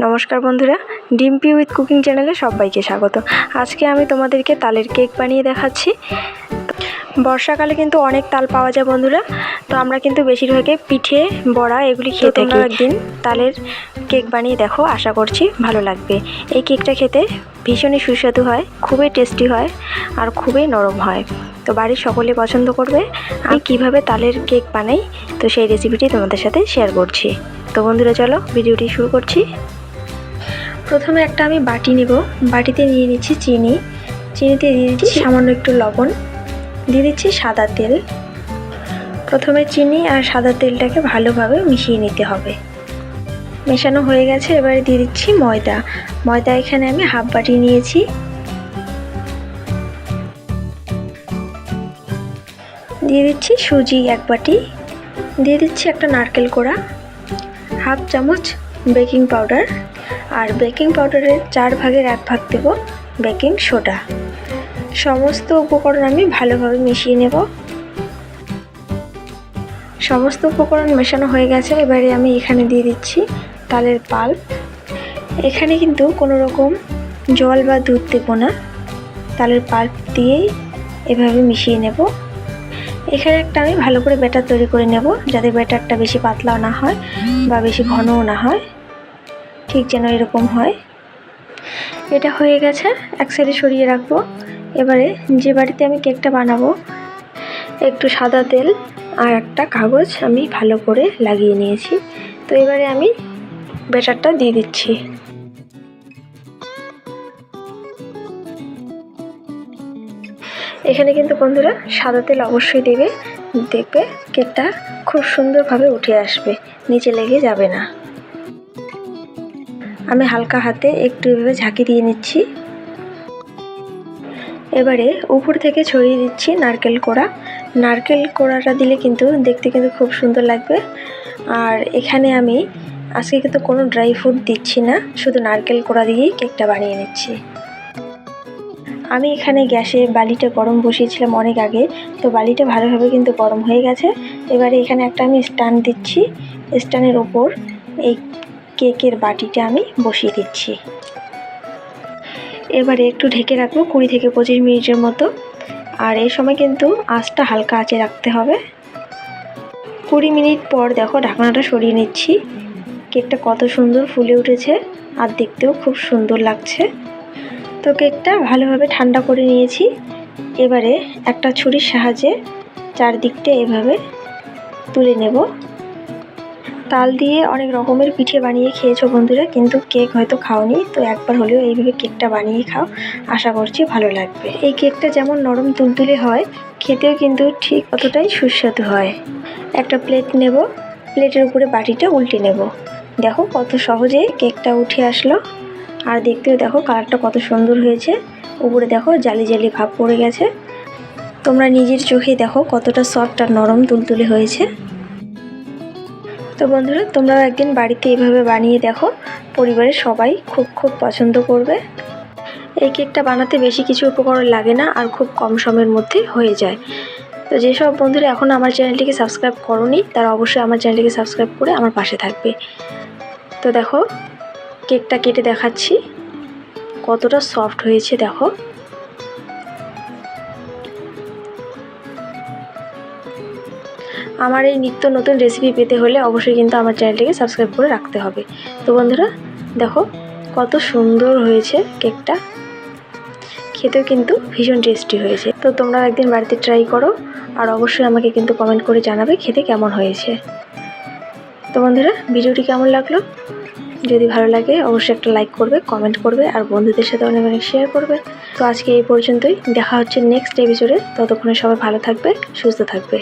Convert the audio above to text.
নমস্কার বন্ধুরা Dimpy with cooking চ্যানেলে সবাইকে স্বাগত। আজকে আমি তোমাদেরকে তালের কেক বানিয়ে দেখাচ্ছি। বর্ষাকালে কিন্তু অনেক তাল পাওয়া যায় বন্ধুরা তো আমরা কিন্তু বেশিরভাগে পিঠে বড়া এগুলি খেয়ে থাকি একদিন তালের কেক বানিয়ে দেখো আশা করছি ভালো লাগবে। এই কেকটা খেতে ভীষণই সুস্বাদু হয় খুবই টেস্টি হয় আর খুবই নরম হয়। তো বাড়ির সকলে পছন্দ করবে আমি কীভাবে তালের কেক বানাই তো সেই রেসিপিটি তোমাদের সাথে শেয়ার করছি। তো বন্ধুরা চলো ভিডিওটি শুরু করছি। প্রথমে একটা আমি বাটি নেব। বাটিতে নিয়ে নিচ্ছি চিনি। চিনিতে দিয়ে দিচ্ছি সামান্য একটু লবণ। দিয়ে দিচ্ছি সাদা তেল। প্রথমে চিনি আর সাদা তেলটাকে ভালোভাবে মিশিয়ে নিতে হবে। মেশানো হয়ে গেছে এবারে দিয়ে দিচ্ছি ময়দা। ময়দা এখানে আমি হাফ বাটি নিয়েছি। দিয়ে দিচ্ছি সুজি এক বাটি। দিয়ে দিচ্ছি একটা নারকেল কোড়া। হাফ চামচ বেকিং পাউডার। আর বেকিং পাউডারের চার ভাগের এক ভাগ দেব বেকিং সোডা। সমস্ত উপকরণ আমি ভালোভাবে মিশিয়ে নেব। সমস্ত উপকরণ মেশানো হয়ে গেছে, এবারে আমি এখানে দিয়ে দিচ্ছি তালের পাল্প। এখানে কিন্তু কোনো রকম জল বা দুধ দেবো না। তালের পাল্প দিয়েই এভাবে মিশিয়ে নেব। এখানে একটা আমি ভালো করে ব্যাটার তৈরি করে নেব, যাতে ব্যাটারটা বেশি পাতলাও না হয় বা বেশি ঘনও না হয়। ঠিক যেন এরকম হয়। এটা হয়ে গেছে, এক সাইডে সরিয়ে রাখব। এবারে যে বাড়িতে আমি কেকটা বানাবো, একটু সাদা তেল আর একটা কাগজ আমি ভালো করে লাগিয়ে নিয়েছি। তো এবারে আমি ব্যাটারটা দিয়ে দিচ্ছি। এখানে কিন্তু বন্ধুরা সাদা তেল অবশ্যই দেবে। দেখবে কেকটা খুব সুন্দরভাবে উঠে আসবে, নিচে লেগে যাবে না। আমি হালকা হাতে একটু এভাবে ঝাঁকি দিয়ে নিচ্ছি। এবারে উপর থেকে ছড়িয়ে দিচ্ছি নারকেল কোড়া। নারকেল কোড়াটা দিলে কিন্তু দেখতে কিন্তু খুব সুন্দর লাগবে। আর এখানে আমি আজকে কিন্তু কোনো ড্রাই ফ্রুট দিচ্ছি না, শুধু নারকেল কোড়া দিয়েই কেকটা বানিয়ে নিচ্ছি। আমি এখানে গ্যাসে বালিটা গরম বসিয়েছিলাম অনেক আগে, তো বালিটা ভালোভাবে কিন্তু গরম হয়ে গেছে। এবারে এখানে একটা আমি স্ট্যান্ড দিচ্ছি। স্ট্যান্ডের ওপর এই কেকের বাটিটা আমি বসিয়ে দিচ্ছি। এবারে একটু ঢেকে রাখব কুড়ি থেকে পঁচিশ মিনিটের মতো। আর এই সময় কিন্তু আঁচটা হালকা আঁচে রাখতে হবে। কুড়ি মিনিট পর দেখো ঢাকনাটা সরিয়ে নিচ্ছি। কেকটা কত সুন্দর ফুলে উঠেছে আর দেখতেও খুব সুন্দর লাগছে। তো কেকটা ভালোভাবে ঠান্ডা করে নিয়েছি। এবারে একটা ছুরির সাহায্যে চারদিকটা এভাবে তুলে নেব। তাল দিয়ে অনেক রকমের পিঠে বানিয়ে খেয়েছো বন্ধুরা, কিন্তু কেক হয়তো খাওনি, তো একবার হলেও এইভাবে কেকটা বানিয়ে খাও, আশা করছি ভালো লাগবে। এই কেকটা যেমন নরম তুলতুলে হয়, খেতেও কিন্তু ঠিক অতটাই সুস্বাদু হয়। একটা প্লেট নেব প্লেটের উপরে বাটিটা উল্টে নেব। দেখো কত সহজে কেকটা উঠে আসলো। আর দেখতেও দেখো কালারটা কত সুন্দর হয়েছে। উপরে দেখো জালি জালি ভাব পড়ে গেছে। তোমরা নিজের চোখে দেখো কতটা সফট আর নরম তুলতুলে হয়েছে। তো বন্ধুরা, তোমরাও একদিন বাড়িতে এইভাবে বানিয়ে দেখো। পরিবারের সবাই খুব খুব পছন্দ করবে। এই কেকটা বানাতে বেশি কিছু উপকরণ লাগে না আর খুব কম সময়ের মধ্যে হয়ে যায়। তো যেসব বন্ধুরা এখন আমার চ্যানেলটিকে সাবস্ক্রাইব করনি, তারা অবশ্যই আমার চ্যানেলটিকে সাবস্ক্রাইব করে আমার পাশে থাকবে। তো দেখো, কেকটা কেটে দেখাচ্ছি। কতটা সফট হয়েছে, দেখো। আমার এই নিত্য নতুন রেসিপি পেতে হলে অবশ্যই কিন্তু আমার চ্যানেলটিকে সাবস্ক্রাইব করে রাখতে হবে। তো বন্ধুরা, দেখো কত সুন্দর হয়েছে কেকটা খেতেও কিন্তু ভীষণ টেস্টি হয়েছে। তো তোমরা একদিন বাড়িতে ট্রাই করো আর অবশ্যই আমাকে কিন্তু কমেন্ট করে জানাবে খেতে কেমন হয়েছে। তো বন্ধুরা, ভিডিওটি কেমন লাগল? যদি ভালো লাগে, অবশ্যই একটা লাইক করবে কমেন্ট করবে আর বন্ধুদের সাথে অনেক অনেক শেয়ার করবে। তো আজকে এই পর্যন্তই। দেখা হচ্ছে নেক্সট এপিসোডে ততক্ষণে সবাই ভালো থাকবে, সুস্থ থাকবে।